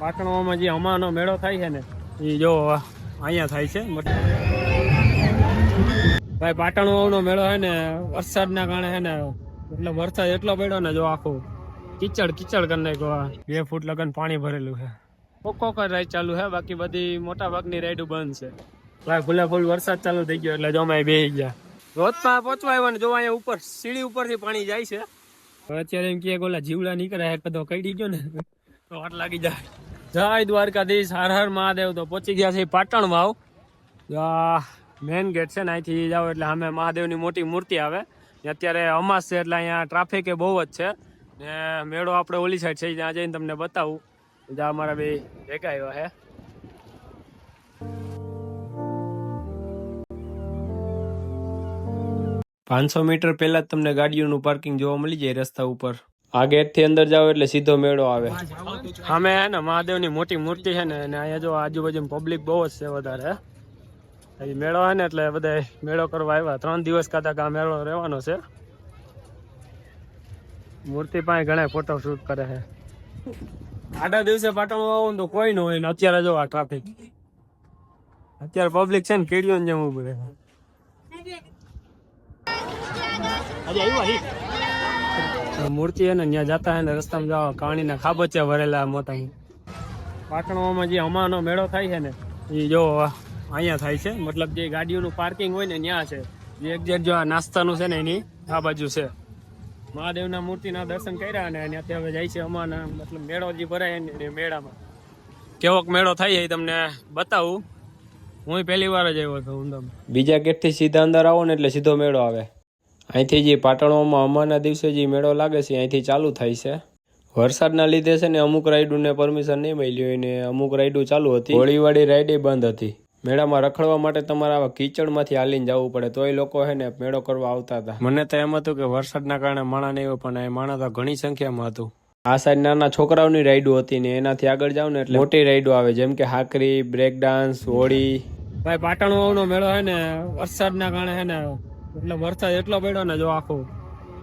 પાટણમાં જે અમાનો મેળો થાય છે ને, એ જો અહીંયા થાય છે. ભાઈ, પાટણનો મેળો છે ને, વરસાદના કારણે છે ને, એટલે વરસાદ એટલો પડ્યો ને જો આખું, કિચડ કિચડ કરી નાખ્યો. બે ફૂટ લગન પાણી ભરેલું છે. કોકો રાઈડ ચાલુ છે, બાકી બધી મોટા ભાગની રાઈડો બંધ છે. ભાઈ ફૂલે ફૂલ વરસાદ ચાલુ થઈ ગયો એટલે જો અમે બે ગયા. રોજમાં પહોંચવા આવ્યો ને, જો અહીંયા ઉપર, સીડી ઉપરથી પાણી જાય છે. અત્યારે એમ કે ઓલા જીવડા નીકળ્યા એક બધો કઈ ગયો ને? તો હાથ લાગી જાય. જય દ્વારકાધીશ, હર હર મહાદેવ. તો પહોંચી ગયા છે પાટણ વાવ. મેન ગેટ છે ને, અહીંથી જાઓ એટલે અમે મહાદેવની મોટી મૂર્તિ આવે. અત્યારે અમાસ છે એટલે અહીંયા ટ્રાફિક એ બહુ જ છે. ને મેળો આપણે ઓલી સાઈડ છે, ત્યાં જઈને તમને બતાવું. જ્યાં અમારા બે ભેગા આવ્યા હે. પાંચસો મીટર પહેલાં જ તમને ગાડીઓનું પાર્કિંગ જોવા મળી જાય રસ્તા ઉપર. આ ગેટથી અંદર જાવ એટલે સીધો મેળો આવે. અમે હે ને મહાદેવની મોટી મૂર્તિ છે ને અને અહીંયા જો આજુબાજુ પબ્લિક બહુ જ છે વધારે. અહીં મેળો હે ને એટલે બધા મેળો કરવા આવ્યા. ત્રણ દિવસ કાતા આ મેળો રહેવાનો છે. મૂર્તિ પાસે ઘણા ફોટો શૂટ કરે છે આડા દિવસે પાટણમાં આવું ને તો કોઈ ન હોય ને અત્યારે જો આ ટ્રાફિક અત્યારે પબ્લિક છે ને કેડીઓ જેમ ઉભું રહે. મૂર્તિ હે ને ત્યાં જતા હોય ને, રસ્તામાં જવા કાણીના ખાબચિયા ભરેલા મોટા પાટણમાં જે અમાનો મેળો થાય છે ને એ જો અહીંયા થાય છે. મતલબ જે ગાડીઓનું પાર્કિંગ હોય ને ત્યાં છે. જે એક્ઝેક્ટ જો આ નાસ્તાનું છે ને, એની આ બાજુ છે. મહાદેવના મૂર્તિના દર્શન કર્યા અને ત્યાંથી હવે જાય છે અમાના, મતલબ મેળો જે ભરાય ને મેળામાં. કેવોક મેળો થાય એ તમને બતાવું. હું પહેલી વાર જ આવ્યો છું ઊંધામાં. બીજા ગેટથી સીધા અંદર આવો ને, એટલે સીધો મેળો આવે. અહીંથી જે પાટણોમાં અમાના દિવસે જે મેળો લાગે છે અહીંથી ચાલુ થાય છે. વરસાદના લીધે છે ને અમુક રાઈડોને પરમિશન નહીં મળી હોય ને અમુક રાઈડો ચાલુ હતી. હોળીવાળી રાઈડે બંધ હતી. મેળામાં રખડવા માટે તમારે આવા કીચડમાંથી હાલીને જવું પડે. તોય લોકો હે ને મેળો કરવા આવતા હતા. મને તો એમ હતું કે વરસાદના કારણે માણા નહીં હોય પણ એ માણા તો ઘણી સંખ્યામાં હતું. આ સાઈડ નાના છોકરાઓની રાઈડો હતી ને એનાથી આગળ જાવ ને એટલે મોટી રાઈડો આવે. જેમ કે હાકરી બ્રેક ડાન્સ હોળી. ભાઈ પાટણનો મેળો હે ને વરસાદના કારણે હે ને એટલે વરસાદ એટલો પડ્યો ને જો આખો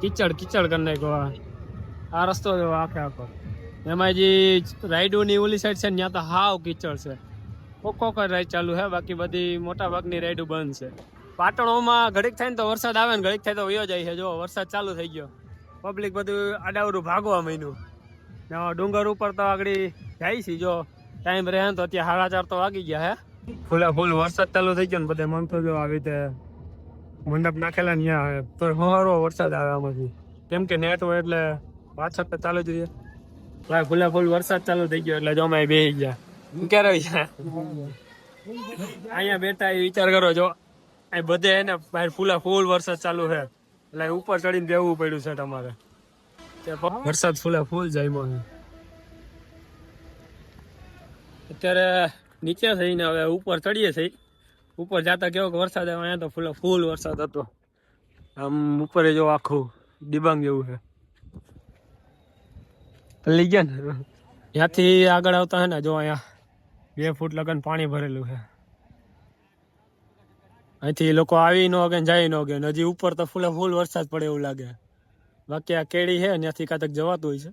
કિચડ કિચડ કરી નાખ્યો આ. રસ્તો જો આખે આખો. એમાં જે રાઈડોની ઓલી સાઈડ છે ત્યાં તો હાવ કિચડ છે. કોકો કર રાઈડ ચાલુ છે, બાકી બધી મોટા ભાગની રાઈડો બંધ છે. પાટણોમાં ઘડીક થાય ને તો વરસાદ આવે ને ઘડીક થાય તો વયો જાય છે. જો, વરસાદ ચાલુ થઈ ગયો. પબ્લિક બધું આડાવડું ભાગવા માંડ્યું. ડુંગર ઉપર તો આગળ જાય છે, જો. ટાઈમ રહે તો અત્યારે સાડા ચાર તો વાગી ગયા હે ફૂલા ફૂલ વરસાદ ચાલુ થઈ ગયો ને, બધે મન તો જો આવી રીતે મંડપ નાખેલા ને ત્યાં તો હવારો વરસાદ આવે આમાંથી. કેમ કે નેટ હોય એટલે પાછળ તો ચાલુ જ રહીએ ભાઈ ફૂલા ફૂલ વરસાદ ચાલુ થઈ ગયો એટલે જો અમે બે ગયા. ક્યારે ગયા અહીંયા બેઠા એ વિચાર કરો જો. અહીં બધે એને બહાર ફૂલા ફૂલ વરસાદ ચાલુ છે એટલે ઉપર ચડીને બેવું પડ્યું છે તમારે. વરસાદ ફૂલા ફૂલ જાય અત્યારે નીચે થઈને હવે ઉપર ચડીએ છીએ. ઉપર જતા કેવો કે વરસાદ આવે, અહીંયા તો ફૂલ ફૂલ વરસાદ હતો. આમ ઉપર જો આખું ડિબાંગ જેવું છે. લઈ ગયા ને? ત્યાંથી આગળ આવતા હે ને, જો અહીંયા બે ફૂટ લગન પાણી ભરેલું છે. અહીંથી લોકો આવી ન કે જાય ન કે હજી ઉપર તો ફૂલે ફૂલ વરસાદ પડે એવું લાગે. બાકી આ કેળી છે ત્યાંથી કાતક જવાતું હોય છે.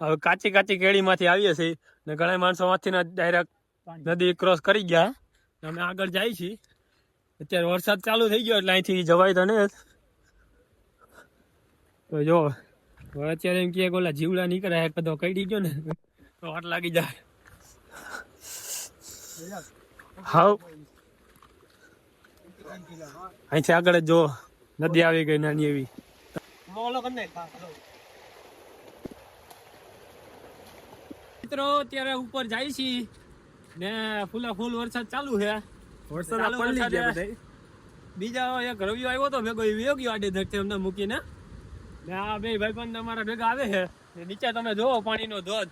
હવે કાચી કાચી કેળીમાંથી આવીએ છીએ ને, ઘણા માણસો માંથી ડાયરેક્ટ નદી ક્રોસ કરી ગયા. અમે આગળ જાય છીએ. અત્યારે વરસાદ ચાલુ થઈ ગયો એટલે અહીંથી જવાય તો નહીં. તો જો અત્યારે એમ કે ઓલા જીવડા નીકળ્યા એક બધો કઈ ગયો ને. તો વાટ લાગી જાય. હાવ અહીંથી આગળ જ જો નદી આવી ગઈ નાની એવી. મિત્રો અત્યારે ઉપર જાય છે ને ફૂલા ફૂલ વરસાદ ચાલુ છે. વરસાદ પડી ગયા બધા બીજા એક રવિયો આવ્યો તો ભેગો એ વયો ગયો આડે ધડકે અમને મૂકીને. ને આ બે ભાઈબંધ અમારા ભેગા આવે છે. ને નીચે તમે જોવો પાણીનો ધોધ.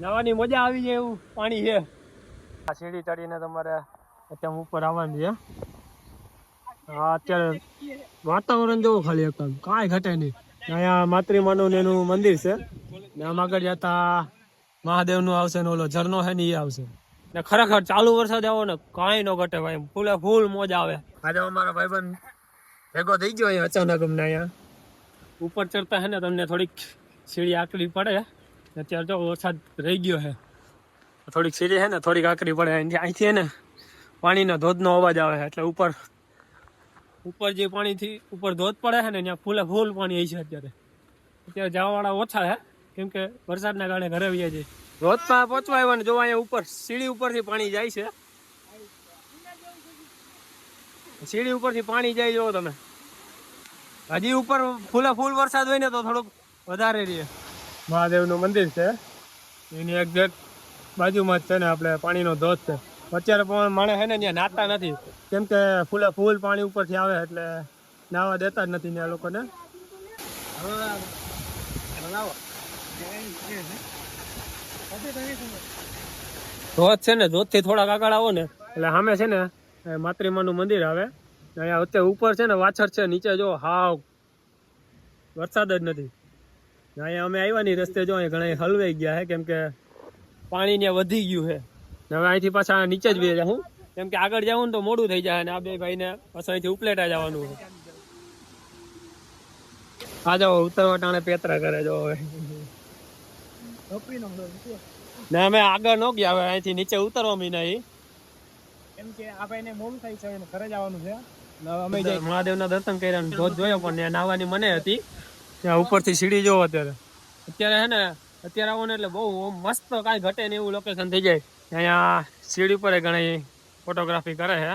નવાની મજા આવી જાય એવું પાણી છે. આ સીડી ચડીને તમારે અત્યારે ઉપર આવવાની છે. હા અત્યારે વાતાવરણ જોવો ખાલી એકદમ કાંઈ ઘટે નહીં. અહીંયા માતૃમાનું ને એનું મંદિર છે. ને આમ આગળ જતા મહાદેવનું આવશે ને ઓલો ઝરનો છે ને એ આવશે. ને ખરેખર ચાલુ વરસાદ આવો ને કાંઈ ન ઘટે ભાઈ. ફૂલે ફૂલ મોજ આવે. આજે અમારો ભાઈબંધ ભેગો થઈ ગયો અહીંયા અચાનક અમને અહીંયા. ઉપર ચડતા હે ને તમને થોડીક સીડી આકરી પડે. અત્યારે જો વરસાદ રહી ગયો છે થોડીક સીડી છે ને થોડીક આકરી પડે. અહીંથી ને પાણીનો ધોધનો અવાજ આવે એટલે ઉપર ઉપર જે પાણીથી ઉપર ધોધ પડે છે ને ત્યાં ફૂલે ફૂલ પાણી આવી છે અત્યારે. અત્યારે જવાવાળા ઓછા છે કેમ કે વરસાદના કારણે ઘરે વ્યા છે ધોધમાં પહોંચવા આવ્યા ને જો અહીંયા ઉપર સીડી ઉપરથી પાણી જાય છે. સીડી ઉપરથી પાણી જાય જોવો તમે. હજી ઉપર ફૂલે ફૂલ વરસાદ હોય ને તો થોડુંક વધારે રહે. મહાદેવનું મંદિર છે. એની એક્ઝેક્ટ બાજુમાં જ છે ને આપણે પાણીનો ધોધ છે. અત્યારે પણ માણે છે ને ત્યાં નાતા નથી. કેમ કે ફૂલે ફૂલ પાણી ઉપરથી આવે એટલે નાવા દેતા જ નથી ત્યાં લોકોને. ધોધ છે ને ધોધથી થોડાક આગળ આવો ને. એટલે સામે છે ને માતૃમાનું મંદિર આવે. અહીંયા અત્યારે ઉપર છે ને, વાછર છે, નીચે જો, હાવ. વરસાદ જ નથી. અહીંયા અમે આવ્યા ની રસ્તે જો, અહીંયા ઘણા હલવાઈ ગયા છે કેમ કે પાણી ને વધી ગયું છે ને હવે અહીંથી પાછા નીચે જ બે જાઉં કેમ કે આગળ જાઉં ને તો મોડું થઈ જાય અને આ બે ભાઈને પાછા અહીંથી ઉપલેટા જવાનું આ જાઓ ઉતરવા ટાણે પેતરા કરે જો હવે. ને અમે આગળ ન ગયા હવે અહીંથી નીચે ઉતરવા મીના એમ કે આ ભાઈને મોડું થાય છે ઘરે જવાનું છે. અમે હવે મહાદેવના દર્શન કર્યા ને ધોધ જોયો પણ નાવાની મને હતી. ત્યાં ઉપરથી સીડી જોવો અત્યારે. અત્યારે હે ને અત્યારે આવો ને એટલે બહુ મસ્ત કાંઈ ઘટે ને એવું લોકેશન થઈ જાય. અહીંયા સીડી પર ઘણી ફોટોગ્રાફી કરે છે.